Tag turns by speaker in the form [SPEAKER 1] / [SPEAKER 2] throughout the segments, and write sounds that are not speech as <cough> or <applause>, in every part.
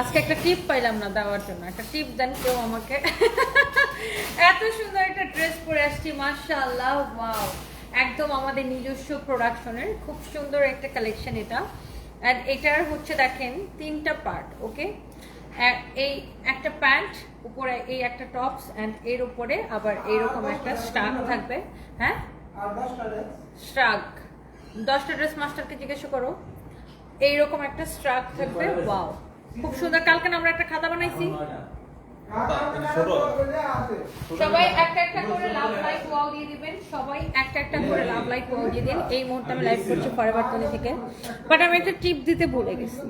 [SPEAKER 1] আজকে একটা টিপ পাইলাম না দেওয়ার জন্য। একটা টিপ দেন কেউ আমাকে। এত সুন্দর একটা ড্রেস পরে আসছি মাশাআল্লাহ ওয়াও একদম আমাদের নিজস্ব প্রোডাকশনের খুব সুন্দর একটা কালেকশন এটা। অ্যান্ড এটার হচ্ছে দেখেন তিনটা পার্ট ওকে এই একটা প্যান্ট উপরে এই একটা টপস অ্যান্ড এর উপরে আবার এইরকম একটা স্টাক থাকবে হ্যাঁ? স্ট্রাক দশটা ড্রেস মাস্টারকে জিজ্ঞাসা করো। এইরকম একটা স্ট্রাক থাকবে ওয়াও খুব সুন্দর। কালকে আমরা একটা খাতা বানাইছি। সবাই একটা একটা করে লাভ লাইক ওয়াও দিয়ে দিবেন। সবাই একটা একটা করে লাভ লাইক ওয়াও দিয়ে দিন। এই মুহূর্তে আমি লাইভ করছি ফরএভার টনি থেকে। বাট আমি একটা টিপ দিতে ভুলে গেছি।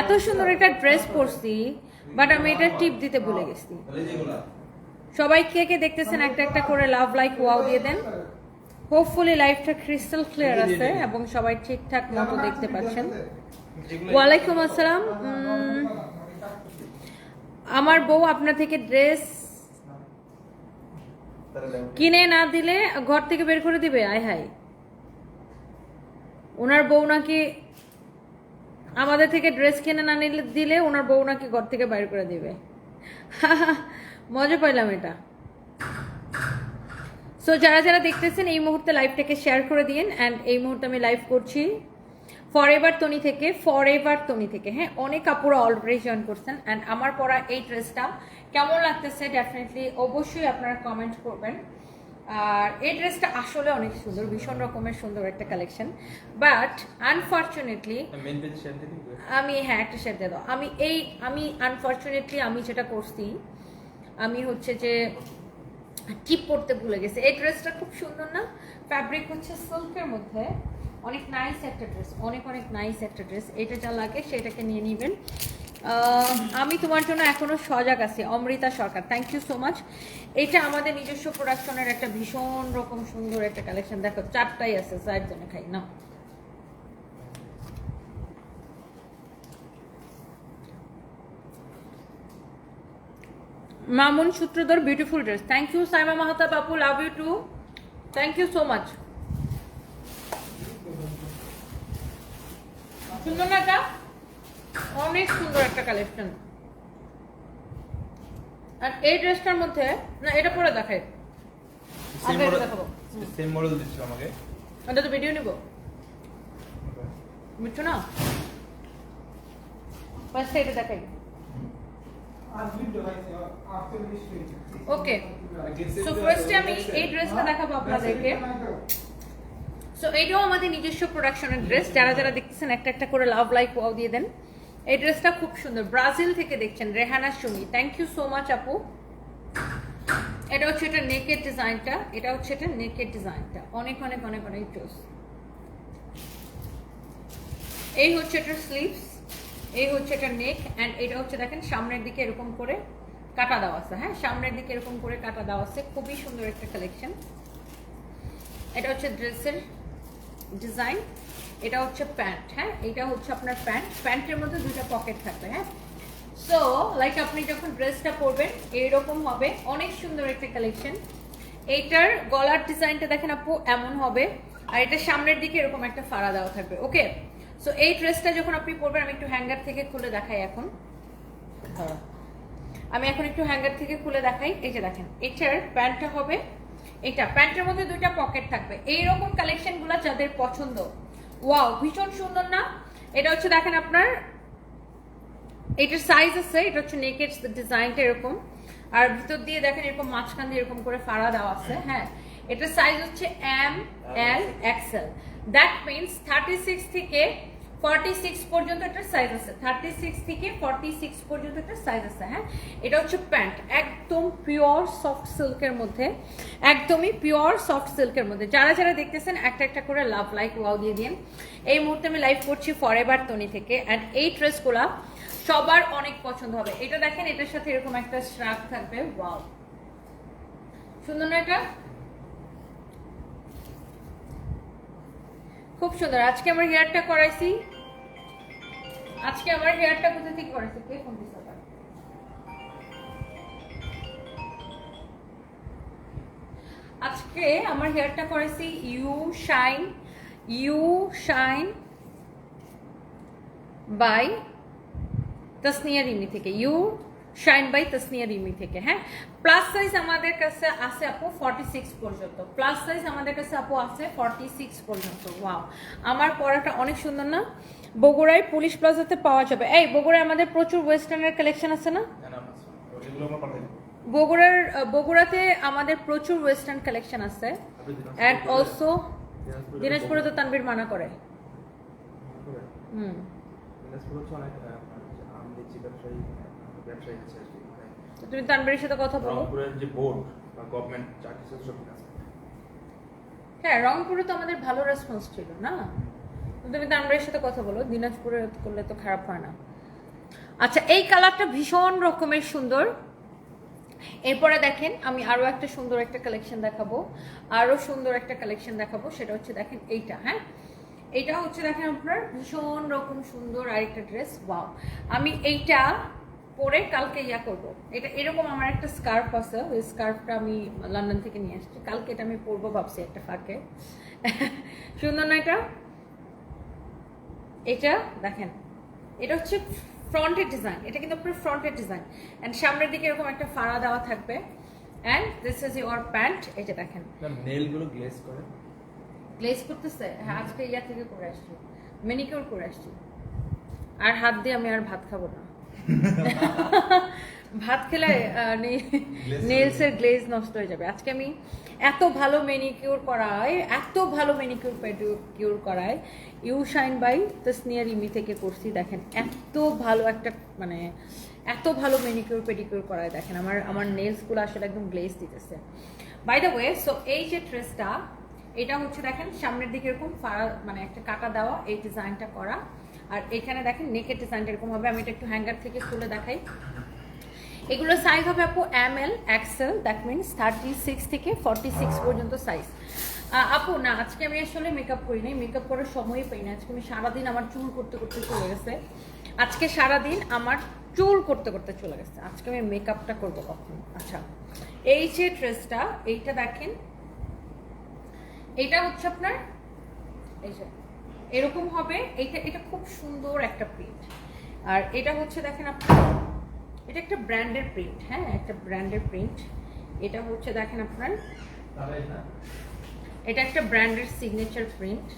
[SPEAKER 1] এত সুন্দর একটা ড্রেস পরছি বাট আমি এটা টিপ দিতে ভুলে গেছি। সবাই কে কে দেখতেছেন একটা একটা করে লাভ লাইক ওয়াও দিয়ে দেন। হোপফুলি লাইফটা ক্রিস্টাল ক্লিয়ার আছে এবং সবাই ঠিকঠাক মতো দেখতে পাচ্ছেন। ওয়ালাইকুম আসসালাম। আমার বউ আপনার থেকে ড্রেস কিনে না দিলে ঘর থেকে বের করে দিবে? আয় হাই ওনার বউ নাকি আমাদের থেকে ড্রেস কিনে না নিলে দিলে ওনার বউ নাকি ঘর থেকে বাইর করে দিবে? <laughs> মজা পাইলাম এটা। সো যারা যারা দেখতেছেন এই মুহূর্তে লাইভটাকে শেয়ার করে দিন অ্যান্ড এই মুহূর্তে আমি লাইভ করছি। ফর এভার তনি থেকে ফর এভার তনি থেকে। হ্যাঁ অনেক কাপড় অলরেডি জয়েন করছেন অ্যান্ড আমার পরা এই ড্রেসটা কেমন লাগতেছে ডেফিনেটলি অবশ্যই আপনারা কমেন্ট করবেন। আর এই ড্রেসটা আসলে অনেক সুন্দর ভীষণ রকমের সুন্দর একটা কালেকশন বাট আনফর্চুনেটলি আমি হ্যাঁ একটা শেয়ার দিয়ে দাও। আমি এই আমি আনফর্চুনেটলি আমি যেটা করছি আমি হচ্ছে যে টিপ পরতে ভুলে গেছি। এই ড্রেসটা খুব সুন্দর না? ফ্যাব্রিক হচ্ছে সিল্কের মধ্যে। অনেক নাইস একটা ড্রেস অনেক অনেক নাইস একটা ড্রেস এটা যা লাগে সেটাকে নিয়ে নেবেন। আমি তোমার জন্য এখনও সজাগ আছি, Amrita Sarkar. Thank you so much এটা আমাদের নিজস্ব প্রোডাকশনের একটা ভীষণ রকম সুন্দর একটা কালেকশন দেখো, চারটাই আছে চার জনে খাই না Mamun Sutradhar beautiful dress thank you Saima Mahata Bapu love you too thank you so much সুন্দর না এটা অনেক সুন্দর একটা কালেকশন আর এই ড্রেসটার মধ্যে না এটা পরে দেখাই।
[SPEAKER 2] সেম মডেল দিচ্ছিল আমাকে।
[SPEAKER 1] এটা তো ভিডিও নিব। বুঝছ না? ফার্স্ট এটা দেখাই। ওকে সো ফার্স্টে আমি এই ড্রেসটা দেখাবো আপনাদেরকে। সো এইটাও আমাদের নিজস্ব প্রোডাকশনের ড্রেস যারা যারা দেখতেছেন, একটা একটা করে লাভ লাইক ওয়াও দিয়ে দেন। এই ড্রেসটা খুব সুন্দর। ব্রাজিল থেকে দেখছেন, Rehana Sumi. Thank you so much আপু। এটা হচ্ছে এটা নেকের ডিজাইনটা এটা হচ্ছে এটা নেকের ডিজাইনটা অনেক অনেক অনেক অনেক জোস এই হচ্ছে এটার স্লিভস এই হচ্ছে এটা নেক অ্যান্ড এটা হচ্ছে দেখেন, সামনের দিকে এরকম করে কাটা দেওয়া আছে। হ্যাঁ সামনের দিকে এরকম করে কাটা দেওয়া আছে। খুবই সুন্দর একটা কালেকশন এটা হচ্ছে ড্রেসের ডিজাইন, এটা হচ্ছে প্যান্ট হ্যাঁ? এটা হচ্ছে আপনার প্যান্ট। প্যান্টের মধ্যে দুটো পকেট থাকবে হ্যাঁ? সো লাইক আপনি যখন ড্রেসটা পরবেন এইরকম হবে। অনেক সুন্দর একটা কালেকশন। এইটার গলার ডিজাইনটা দেখেন আপু, এমন হবে। আর এটা সামনের দিকে এরকম একটা ফাড়া দেওয়া থাকবে, ওকে? সো এই ড্রেসটা যখন আপনি পরবেন, আমি একটু হ্যাঙ্গার থেকে খুলে দেখাই এখন। আমি এখন একটু হ্যাঙ্গার থেকে খুলে দেখাই। এই যে দেখেন, এটার প্যান্টটা হবে এটা, প্যান্টের মধ্যে দুইটা পকেট থাকবে। এইরকম কালেকশনগুলো যাদের পছন্দ। ওয়াও, ভীষণ সুন্দর না? এটা হচ্ছে দেখেন আপনার, এটার সাইজ আছে, এটা হচ্ছে নেকের ডিজাইনটা এরকম। আর ভিতর দিয়ে দেখেন এরকম মাঝখান দিয়ে এরকম করে ফাড়া দেওয়া আছে হ্যাঁ। এটার সাইজ হচ্ছে M L XL that means thirty six থেকে ফর্টি সিক্স পর্যন্ত একটা সাইজ আছে। থার্টি সিক্স থেকে ফর্টি সিক্স পর্যন্ত একটা সাইজ আছে হ্যাঁ? এটা হচ্ছে প্যান্ট একদম পিওর সফট সিল্কের মধ্যে, একদমই পিওর সফট সিল্কের মধ্যে। যারা যারা দেখতেছেন, একটা একটা করে লাভ লাইক ওয়াও দিয়ে দিন। এই মুহূর্তে আমি লাইভ করছি ফরএভার তনি থেকে অ্যান্ড এই ড্রেসগুলা সবার অনেক পছন্দ হবে। এটা দেখেন, এটার সাথে এরকম একটা স্ট্রাপ থাকবে ওয়াও সুন্দর না খুব সুন্দর। আজকে আমার হেয়ারটা করাইছি। আজকে আমার হেয়ারটা কোথা থেকে করাইছি? কে ফোন আজকে আমার হেয়ারটা করাইছি you shine. You shine by Tasnia Rimi থেকে। You shine by Tasnia Rimi থেকে হ্যাঁ? প্লাস সাইজ আমাদের কাছে আছে আপু ফর্টি সিক্স পর্যন্ত। প্লাস সাইজ আমাদের কাছে আপু আছে ফর্টি সিক্স পর্যন্ত। ওয়াও আমার পরাটা অনেক সুন্দর না? বগুড়ায় পুলিশ প্লাজাতে পাওয়া যাবে। এই বগুড়ায় আমাদের প্রচুর ওয়েস্টার্নের কালেকশন আছে না? বগুড়ার বগুড়াতে আমাদের প্রচুর ওয়েস্টার্ন কালেকশন আছে। অ্যান্ড অলসো
[SPEAKER 2] দিনাজপুরে
[SPEAKER 1] তো তানবীর মানা করে।
[SPEAKER 2] করে।
[SPEAKER 1] হুম।
[SPEAKER 2] দিনাজপুরে হচ্ছে অনেক, ব্যবসায়ী, আছে আর কি।
[SPEAKER 1] তো তুমি তানবীরের সাথে কথা বলো।
[SPEAKER 2] রংপুরের যে বোর্ড বা গভর্নমেন্ট সব আছে
[SPEAKER 1] হ্যাঁ রংপুরে তো আমাদের ভালো রেসপন্স ছিল না? তুমি তানবীরের সাথে কথা বলো দিনাজপুরে করলে তো খারাপ হয় না। আচ্ছা এই কালারটা ভীষণ রকমের সুন্দর। এরপরে দেখেন আমি আরও একটা সুন্দর একটা কালেকশন দেখাবো। আরও সুন্দর একটা কালেকশন দেখাবো সেটা হচ্ছে দেখেন এইটা হ্যাঁ? এটা হচ্ছে দেখেন আপনার ভীষণ রকম সুন্দর আরেকটা ড্রেস ওয়াও আমি এইটা পরে কালকে ইয়া করব। এটা এরকম আমার একটা স্কার্ফ আছে ওই স্কার্ফটা আমি লন্ডন থেকে নিয়ে আসছি। কালকে এটা আমি পরবো ভাবছি একটা ফাঁকে। সুন্দর না এটা? এটা দেখেন এটা হচ্ছে ফ্রন্টের ডিজাইন এটা কিন্তু পুরো ফ্রন্টের ডিজাইন অ্যান্ড সামনের দিকে এরকম একটা ফাড়া দেওয়া থাকবে। And this is your pant এটা দেখেন।
[SPEAKER 2] নেলগুলো গ্লেজ করে।
[SPEAKER 1] গ্লেজ করতেছে? হ্যাঁ আজকে ইয়া থেকে করে আসছি। মেনিকিউর করে আসছি। আর হাত দিয়ে আমি আর ভাত খাব না। ভাত খেলে নেলসের গ্লেজ নষ্ট হয়ে যাবে। আজকে আমি এত ভালো মেনিকিউর করায় এত ভালো মেনিকিউর পেডিকিউর করায় you shine by Tasnia Imi থেকে করছি দেখেন এত ভালো একটা মানে এত ভালো মেনিকিউর পেডিকিউর করায় দেখেন আমার আমার নেলসগুলো আসলে একদম গ্লেজ দিতেছে। বাই দ্য ওয়ে সো এই যে ড্রেসটা এটা হচ্ছে দেখেন সামনের দিকে এরকম ফাড়া মানে একটা কাটা দেওয়া এই ডিজাইনটা করা। আর এখানে দেখেন নেকের ডিজাইনটা এরকম হবে, আমি এটা একটু হ্যাঙ্গার থেকে খুলে দেখাই। এগুলো সাইজ হবে আপু M L XL that means thirty six থেকে ফর্টি সিক্স পর্যন্ত সাইজ আপু, না, আজকে আমি আসলে মেকআপ করি করিনি মেকআপ করার সময়ই পাই না। আজকে আমি সারাদিন আমার চুল করতে করতে চলে গেছে। আজকে সারাদিন আমার চুল করতে করতে চলে গেছে। আজকে আমি মেকআপটা করব কখন? আচ্ছা এই যে ড্রেসটা এইটা দেখেন। এটা হচ্ছে আপনার, এই যে এরকম হবে এটা এটা খুব সুন্দর একটা প্রিন্ট আর এটা হচ্ছে দেখেন আপনার এটা একটা ব্র্যান্ডের প্রিন্ট হ্যাঁ একটা ব্র্যান্ডের প্রিন্ট এটা হচ্ছে দেখেন আপনার, এটা একটা ব্র্যান্ডের সিগনেচার প্রিন্ট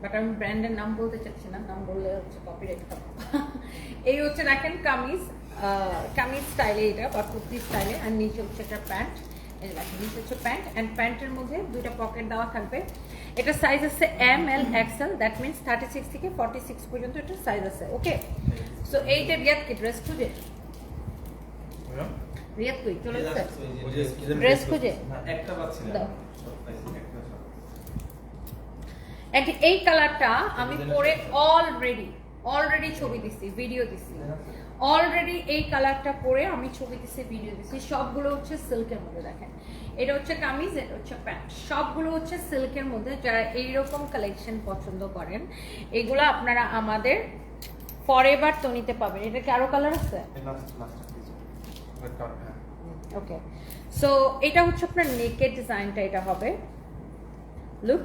[SPEAKER 1] বাট আমি ব্র্যান্ডের নাম বলতে চাচ্ছি না, নাম বললে হচ্ছে কপিরাইট এই হচ্ছে দেখেন কামিজ কামিজ স্টাইলে এটা, বা কুর্তি স্টাইলে আর নিচে হচ্ছে একটা প্যান্ট এই দেখেন নিচে হচ্ছে প্যান্ট অ্যান্ড প্যান্টের মধ্যে দুইটা পকেট দেওয়া থাকবে। এটা সাইজ আছে M L XL that means thirty six থেকে ফর্টি সিক্স পর্যন্ত এটা সাইজ আছে ওকে সো এইটা রিয়াদকে ড্রেস খুঁজে? রিয়াদ কই? চলে ড্রেস খুঁজে?
[SPEAKER 3] একটা পাচ্ছি না।
[SPEAKER 1] দাও।
[SPEAKER 3] সব পাইছি, একটা
[SPEAKER 1] এই কালারটা আমি পরে অলরেডি অলরেডি ছবি দিছি ভিডিও দিছি। অলরেডি এই কালারটা পরে আমি ছবি দিছি ভিডিও দিছি। সবগুলো হচ্ছে সিল্কের মধ্যে দেখেন। এটা হচ্ছে কামিজ এটা হচ্ছে প্যান্ট। সবগুলো হচ্ছে সিল্কের মধ্যে যারা এইরকম কালেকশন পছন্দ করেন এগুলো আপনারা আমাদের ফরএভার তো নিতে পাবেন এটা কি আরও কালার আছে?
[SPEAKER 2] হ্যাঁ।
[SPEAKER 1] ওকে সো এটা হচ্ছে আপনার নেকের ডিজাইনটা এটা হবে। লুক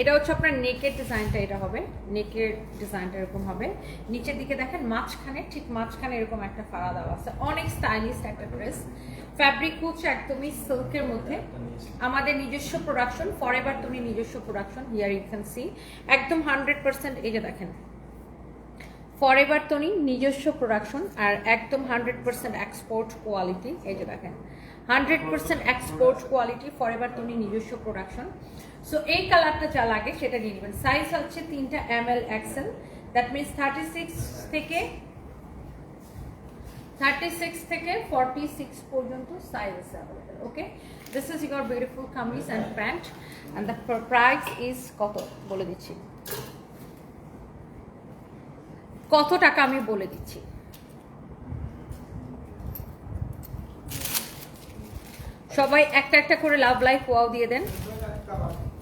[SPEAKER 1] এটা হচ্ছে আপনার নেকের ডিজাইনটা এটা হবে। নেকের ডিজাইনটা এরকম হবে। নিচের দিকে দেখেন, মাঝখানে, ঠিক মাঝখানে এরকম একটা ফাড়া দেওয়া আছে। অনেক স্টাইলিশ একটা ড্রেস ফ্যাব্রিক হচ্ছে একদমই সিল্কের মধ্যে। আমাদের নিজস্ব প্রোডাকশন ফর এভার তুমি নিজস্ব production here you can see একদম হান্ড্রেড পার্সেন্ট এই যে দেখেন। ফর এভার তনি নিজস্ব প্রোডাকশন আর একদম হান্ড্রেড পার্সেন্ট এক্সপোর্ট কোয়ালিটি এই যে দেখেন। Hundred percent export quality forever Toni নিজস্ব প্রোডাকশন সো এই কালারটা যা লাগে সেটা নিয়ে নেবেন। সাইজ হচ্ছে তিনটা M L XL that means thirty six থেকে থার্টি সিক্স থেকে ফর্টি সিক্স পর্যন্ত সাইজ আছে okay this is your beautiful kameez and pant and the price is কত? বলে দিচ্ছি। কত টাকা আমি বলে দিচ্ছি? সবাই একটা একটা করে লাভ লাইফ ওয়াও দিয়ে দেন।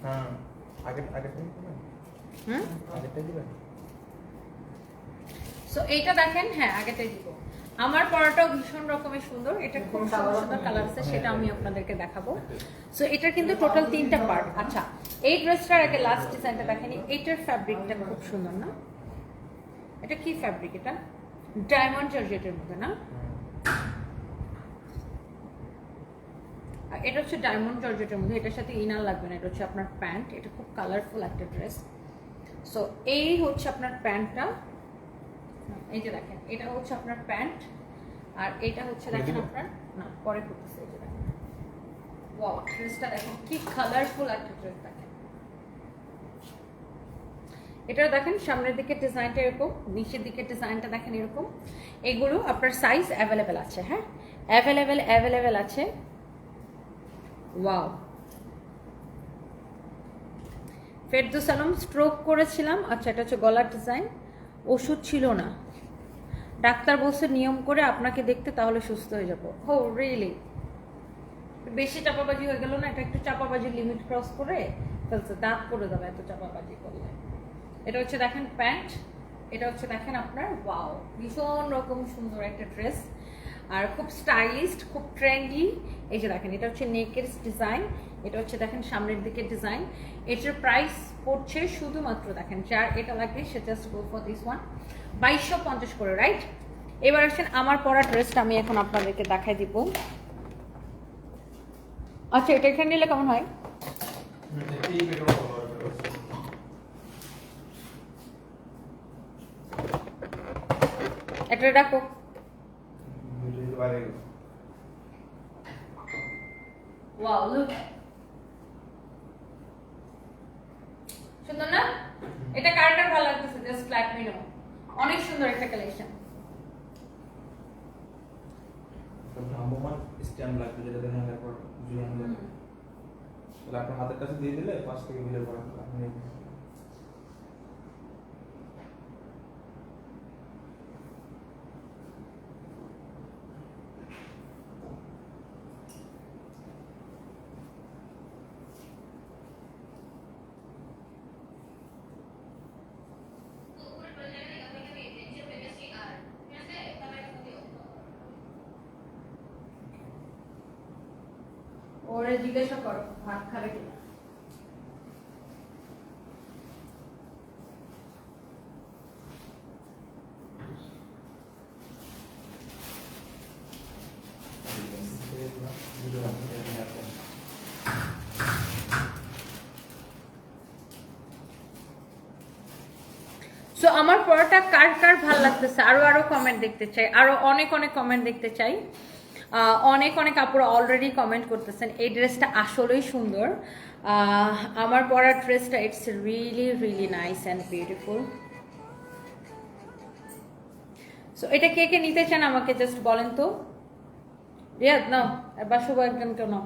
[SPEAKER 2] হ্যাঁ। আগের- আগেরটাই
[SPEAKER 1] হুম?
[SPEAKER 2] আগেরটাই দিবেন?
[SPEAKER 1] সো এইটা দেখেন হ্যাঁ আগেটাই দিব। আমার পরাটাও ভীষণ রকমের সুন্দর এটা খুব সুন্দর সুন্দর কালার আছে সেটা আমি আপনাদেরকে দেখাবো। সো এটার কিন্তু টোটাল তিনটা পার্ট আচ্ছা এই ড্রেসটার আগে লাস্ট ডিজাইনটা দেখেনি এইটার ফ্যাব্রিকটা খুব সুন্দর না? এটা কি ফ্যাব্রিক এটা? ডায়মন্ড জর্জেটের মধ্যে না? এটা হচ্ছে ডায়মন্ড জর্জেটের মধ্যে এটার সাথে ইনার লাগবে না এটা হচ্ছে আপনার প্যান্ট এটা খুব কালারফুল একটা ড্রেস সো এই হচ্ছে আপনার প্যান্টটা এই যে দেখেন এটা হচ্ছে আপনার প্যান্ট আর এটা হচ্ছে দেখেন আপনার না পরে করতেছে এই যে দেখেন। ওয়াও ড্রেসটা দেখেন কি কালারফুল একটা ড্রেস দেখেন। এটা দেখেন সামনের দিকে ডিজাইনটা এরকম নিচের দিকে ডিজাইনটা দেখেন এরকম। এগুলো আপনার সাইজ অ্যাভেলেবেল আছে হ্যাঁ? অ্যাভেলেবেল অ্যাভেলেবেল আছে। ওয়াও ফেরদুস আলম স্ট্রোক করেছিলাম। আচ্ছা এটা হচ্ছে গলার ডিজাইন ওষুধ ছিল না। ডাক্তার বলছে, নিয়ম করে আপনাকে দেখতে তাহলে সুস্থ হয়ে যাব। হো রিয়েলি বেশি চাপাবাজি হয়ে গেল না? এটা একটু চাপাবাজির লিমিট ক্রস করে ফেলছে। দাঁত করে দেবে এত চাপাবাজি করলে। এটা হচ্ছে দেখেন প্যান্ট। এটা হচ্ছে দেখেন আপনার ওয়াও ভীষণ রকম সুন্দর একটা ড্রেস আর খুব স্টাইলিস্ট খুব ট্রেন্ডি। এই যে দেখেন, এটা হচ্ছে নেকের ডিজাইন, এটা হচ্ছে দেখেন সামনের দিকে ডিজাইন। এটার প্রাইস পড়ছে শুধুমাত্র দেখেন, যার এটা লাগবে সে just go for this one বাইশশো পঞ্চাশ করে রাইট এবার আসেন আমার পরা ড্রেসটা, আমি এখন আপনাদেরকে দেখাই দিব। আচ্ছা এটা এখানে নিলে কেমন হয়? এটা রাখো।
[SPEAKER 2] বাইরে
[SPEAKER 1] ওয়াও লুক সুন্দর না? এটা কার কার ভালো লাগতেছে জাস্ট লেট মি নো অনেক সুন্দর একটা কালেকশন
[SPEAKER 2] একটা ভ্রাম্যমান স্ট্যাম্প লাগবে যেটা দেখেন তারপর ঝুলানো তাহলে আপনার হাতের কাছে দিয়ে দিলে পাশ থেকে ভিডিও করা
[SPEAKER 1] জিজ্ঞাসা করো, ভাত খাবে কিনা। আমার পড়াটা কার কার ভালো লাগতেছে? আরও আরও কমেন্ট দেখতে চাই। আরও অনেক অনেক কমেন্ট দেখতে চাই। অনেক অনেক আপুরা অলরেডি কমেন্ট করতেছেন এই ড্রেসটা আসলেই সুন্দর। আমার পরা ড্রেসটা it's really really nice and beautiful so এটা কে কে নিতে চান আমাকে জাস্ট বলেন তো। রিয়াদ নাও বা শুভ একজনকে নাও।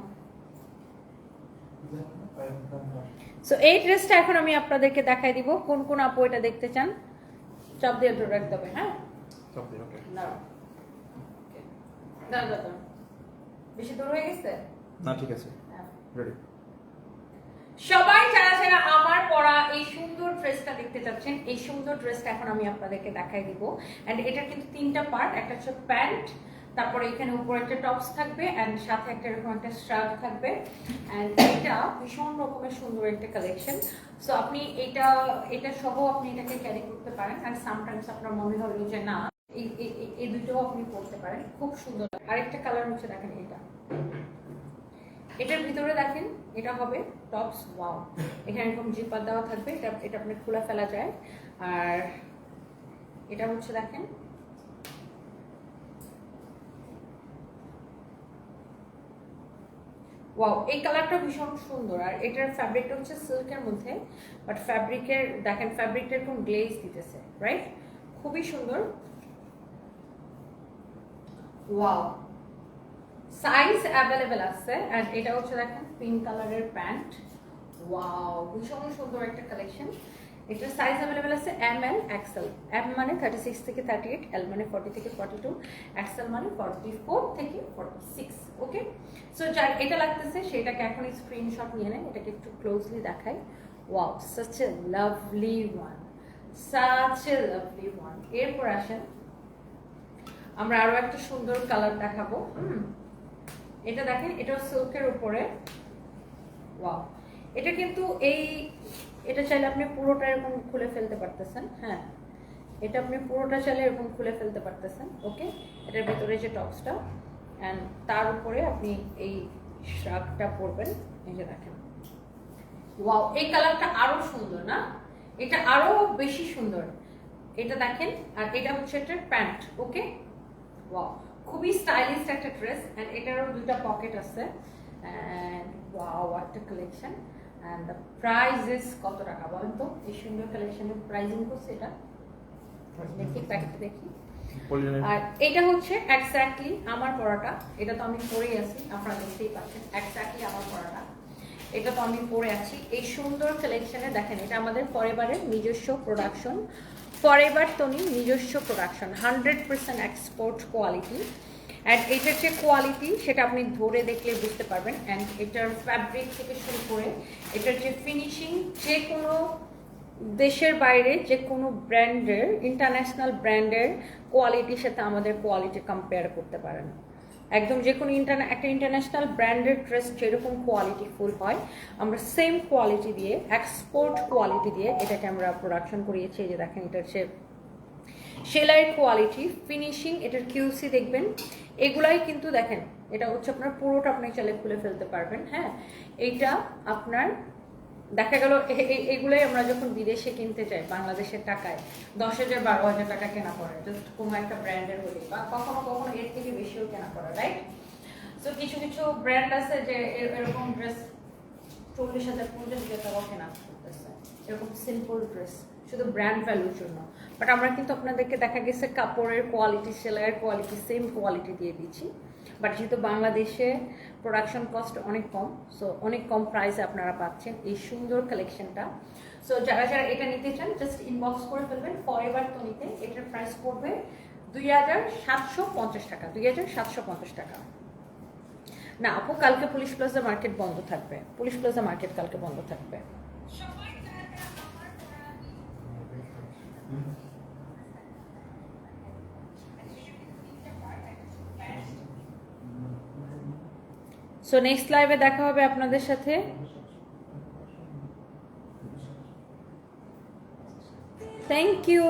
[SPEAKER 1] সো এই ড্রেসটা এখন আমি আপনাদেরকে দেখাই দিব কোন কোন আপু এটা দেখতে চান। চাপ দিয়ে ধরে রাখতে হবে হ্যাঁ?
[SPEAKER 2] ওকে
[SPEAKER 1] বেশি দূর হয়ে গেছে?
[SPEAKER 2] না ঠিক আছে। রেডি
[SPEAKER 1] সবাই যারা যারা আমার পরা এই সুন্দর ড্রেসটা দেখতে চাচ্ছেন এই সুন্দর ড্রেসটা এখন আমি আপনাদেরকে দেখাই দিব। এন্ড এটা কিন্তু তিনটা পার্ট একটা হচ্ছে প্যান্ট তারপরে এখানে উপরে একটা টপস থাকবে এন্ড সাথে একটা এরকম একটা স্ট্রাপ থাকবে। এন্ড এটা ভীষণ রকমের সুন্দর একটা কালেকশন সো আপনি এটা এটা সহ আপনি এটাকে ক্যারি করতে পারেন। এন্ড সামটাইমস আপনার মনে হলো যে না এই এই আপনি পরতে পারেন। খুব সুন্দর। আরেকটা কালার হচ্ছে দেখেন এটা। এটার ভিতরে দেখেন, এটা হবে টপস ওয়াও এখানে এরকম জিপার দেওয়া থাকবে, এটা এটা আপনি খোলা ফেলা যায়। আর এটা হচ্ছে দেখেন ওয়াও এই কালারটা ভীষণ সুন্দর। আর এটার ফ্যাব্রিকটা হচ্ছে সিল্কের মধ্যে বাট ফ্যাব্রিকের দেখেন ফ্যাব্রিকটা এরকম গ্লেজ দিতেছে রাইট খুবই সুন্দর। ওয়াও সাইজ অ্যাভেলেবেল আছে অ্যান্ড এটা হচ্ছে দেখেন পিঙ্ক কালারের প্যান্ট ওয়াও ভীষণ সুন্দর একটা কালেকশন এটার সাইজ অ্যাভেলেবেল আছে এম এল এক্সেল এম মানে থার্টি সিক্স থেকে থার্টি এইট এল মানে ফর্টি থেকে ফর্টি টু এক্সেল মানে ফর্টি ফোর থেকে ফর্টি সিক্স ওকে সো যার এটা লাগতেছে, সেটাকে এখন স্ক্রিনশট নিয়ে নেন, এটাকে একটু ক্লোজলি দেখাই। Wow such a lovely one such a lovely one এরপর আসেন আমরা আরও একটা সুন্দর কালার দেখাবো, হুম? এটা দেখেন এটা সিল্কের উপরে। এটা কিন্তু এই, এটা চাইলে আপনি পুরোটা এরকম খুলে ফেলতে পারতেছেন হ্যাঁ? এটা আপনি পুরোটা চাইলে এরকম খুলে ফেলতে পারতেছেন ওকে এটার ভেতরে যে টপসটা অ্যান্ড তার উপরে আপনি এই শার্টটা পরবেন, এই যে দেখেন। ওয়াও এই কালারটা আরও সুন্দর, না? এটা আরও বেশি সুন্দর। এটা দেখেন, আর এটা হচ্ছে একটা প্যান্ট ওকে ওয়াও খুবই স্টাইলিশ একটা ড্রেস এন্ড এটারও দুইটা পকেট আছে। এন্ড ওয়াও একটা collection and the price is কত টাকা বলেন তো? এই সুন্দর কালেকশনের প্রাইসিং করছে এটা। দেখি প্যাকেটটা দেখি। আর এটা হচ্ছে এক্স্যাক্টলি আমার পড়াটা এটা তো আমি পরেই আছি আপনারা দেখতেই পাচ্ছেন। এক্স্যাক্টলি আমার পড়াটা এটা তো আমি পরে আছি। এই সুন্দর কালেকশনে দেখেন এটা আমাদের ফরেভারের নিজস্ব প্রোডাকশন ফরেভার তনি নিজস্ব production hundred percent export quality and এটার যে কোয়ালিটি সেটা আপনি ধরে দেখলে বুঝতে পারবেন। অ্যান্ড এটার ফ্যাব্রিক থেকে শুরু করে, এটার যে ফিনিশিং যে কোনো দেশের বাইরে, যে কোনো ব্র্যান্ডের ইন্টারন্যাশনাল ব্র্যান্ডের কোয়ালিটির সাথে আমাদের কোয়ালিটি কম্পেয়ার করতে পারেন। একদম যে কোনো একটা ইন্টারন্যাশনাল ব্র্যান্ডের ড্রেস যেরকম কোয়ালিটি ফুল হয়, আমরা সেম কোয়ালিটি দিয়ে এক্সপোর্ট কোয়ালিটি দিয়ে এটাকে আমরা প্রোডাকশন করিয়েছি। এই যে দেখেন, এটা হচ্ছে সেলাইয়ের কোয়ালিটি ফিনিশিং এটার কিউসি দেখবেন। এগুলাই কিন্তু দেখেন, এটা হচ্ছে আপনার পুরোটা আপনি চাইলে খুলে ফেলতে পারবেন হ্যাঁ? এইটা আপনার দেখা গেল এগুলোই আমরা যখন বিদেশে কিনতে যাই, বাংলাদেশের টাকায়, দশ হাজার বারো হাজার টাকা কেনা পড়ে জাস্ট কোনো একটা ব্র্যান্ডের হলে বা কখনো কখনো এর থেকে বেশিও কেনা পড়ে রাইট তো কিছু কিছু ব্র্যান্ড আছে যে এরকম ড্রেস চল্লিশ হাজার, পঞ্চাশ হাজার টাকাও কেনা করতেছে। এরকম সিম্পল ড্রেস শুধু ব্র্যান্ড ভ্যালুর জন্য। বাট আমরা কিন্তু আপনাদেরকে দেখা গেছে কাপড়ের কোয়ালিটি সেলাইয়ের কোয়ালিটি সেম কোয়ালিটি দিয়ে দিচ্ছি। বাট যেহেতু বাংলাদেশে প্রোডাকশন কস্ট অনেক কম সো অনেক কম প্রাইসে আপনারা পাচ্ছেন এই সুন্দর কালেকশনটা সো যারা যারা এটা নিতে চান জাস্ট ইনবক্স করে ফেলবেন ফরএভার তো নিতে এটার প্রাইস পড়বে দুই হাজার সাতশো পঞ্চাশ টাকা দুই হাজার সাতশো পঞ্চাশ টাকা। না আপু কালকে পুলিশ প্লাজা মার্কেট বন্ধ থাকবে। পুলিশ প্লাজা মার্কেট কালকে বন্ধ থাকবে। সো নেক্সট লাইভে দেখা হবে আপনাদের সাথে। Thank you